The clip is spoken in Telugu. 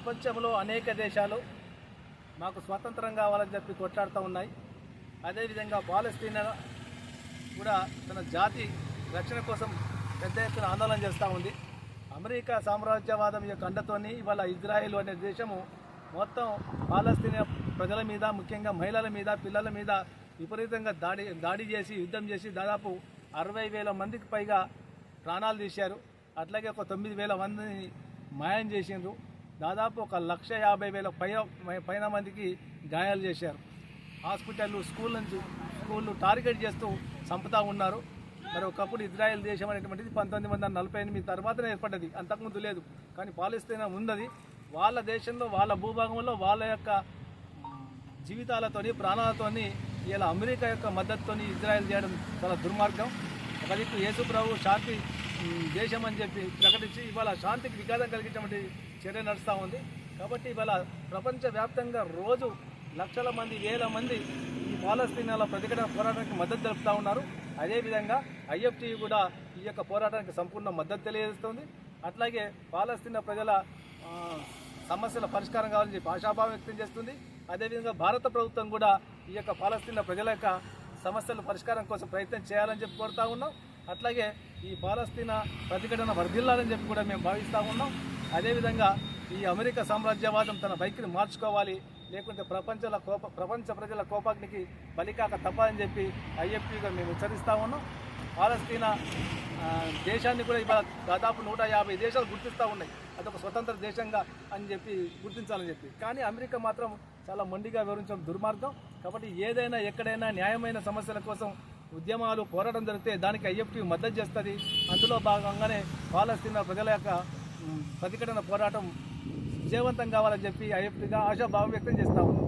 ప్రపంచంలో అనేక దేశాలు మాకు స్వతంత్రం కావాలని చెప్పి కొట్లాడుతూ ఉన్నాయి. అదేవిధంగా పాలస్తీనా కూడా తన జాతి రక్షణ కోసం పెద్ద ఎత్తున ఆందోళన చేస్తూ ఉంది. అమెరికా సామ్రాజ్యవాదం యొక్క అండతోని ఇవాళ ఇజ్రాయెల్ అనే దేశము మొత్తం పాలస్తీనా ప్రజల మీద ముఖ్యంగా మహిళల మీద పిల్లల మీద విపరీతంగా దాడి దాడి చేసి యుద్ధం చేసి దాదాపు అరవై వేల మందికి పైగా ప్రాణాలు తీశారు. అట్లాగే ఒక తొమ్మిది వేల మందిని మాయం చేసిండ్రు. దాదాపు ఒక లక్ష యాభై వేల పై పైన మందికి గాయాలు చేశారు. హాస్పిటళ్ళు స్కూల్ నుంచి స్కూళ్ళు టార్గెట్ చేస్తూ చంపుతా ఉన్నారు. మరి ఒకప్పుడు ఇజ్రాయెల్ దేశం అనేటువంటిది పంతొమ్మిది వందల నలభై ఎనిమిది తర్వాతనే ఏర్పడ్డది. అంతకుముందు లేదు. కానీ పాలిస్తీనా ఉన్నది వాళ్ళ దేశంలో వాళ్ళ భూభాగంలో వాళ్ళ యొక్క జీవితాలతోని ప్రాణాలతోని ఇలా అమెరికా యొక్క మద్దతుతోని ఇజ్రాయెల్ చేయడం చాలా దుర్మార్గం. ఒక దిక్కు యేసు ప్రభు శాంతి దేశం అని చెప్పి ప్రకటించి ఇవాళ శాంతికి విఘాతం కలిగించేటువంటి చర్య నడుస్తూ ఉంది. కాబట్టి ఇవాళ ప్రపంచవ్యాప్తంగా రోజు లక్షల మంది వేల మంది ఈ పాలస్తీనాల ప్రతిఘటన పోరాటానికి మద్దతు తెలుపుతూ ఉన్నారు. అదేవిధంగా ఐఎఫ్టీ కూడా ఈ యొక్క పోరాటానికి సంపూర్ణ మద్దతు తెలియజేస్తుంది. అట్లాగే పాలస్తీనా ప్రజల సమస్యల పరిష్కారం కావాలని చెప్పి ఆశాభావం వ్యక్తం చేస్తుంది. అదేవిధంగా భారత ప్రభుత్వం కూడా ఈ యొక్క పాలస్తీనా ప్రజల యొక్క సమస్యల పరిష్కారం కోసం ప్రయత్నం చేయాలని చెప్పి కోరుతా ఉన్నాం. అట్లాగే ఈ పాలస్తీనా ప్రతిఘటన వర్ధిల్లాలని చెప్పి కూడా మేము భావిస్తూ ఉన్నాం. అదేవిధంగా ఈ అమెరికా సామ్రాజ్యవాదం తన బైక్ని మార్చుకోవాలి లేకుంటే ప్రపంచాల కోప ప్రపంచ ప్రజల కోపాగ్నికి బలికాక తప్పని చెప్పి ఐఎఫ్టీగా మేము హెచ్చరిస్తూ ఉన్నాం. పాలస్తీనా దేశాన్ని కూడా ఇవాళ దాదాపు నూట యాభై దేశాలు గుర్తిస్తూ ఉన్నాయి. అదొక స్వతంత్ర దేశంగా అని చెప్పి గుర్తించాలని చెప్పి. కానీ అమెరికా మాత్రం చాలా మొండిగా వివరించడం దుర్మార్గం. కాబట్టి ఏదైనా ఎక్కడైనా న్యాయమైన సమస్యల కోసం ఉద్యమాలు పోరాటం జరిగితే దానికి ఐఎఫ్టీ మద్దతు చేస్తుంది. అందులో భాగంగానే పాలస్తీనా ప్రజల యొక్క ప్రతిఘటన పోరాటం విజయవంతం కావాలని చెప్పి ఐఎఫ్టీగా ఆశాభావం వ్యక్తం చేస్తా ఉన్నాం.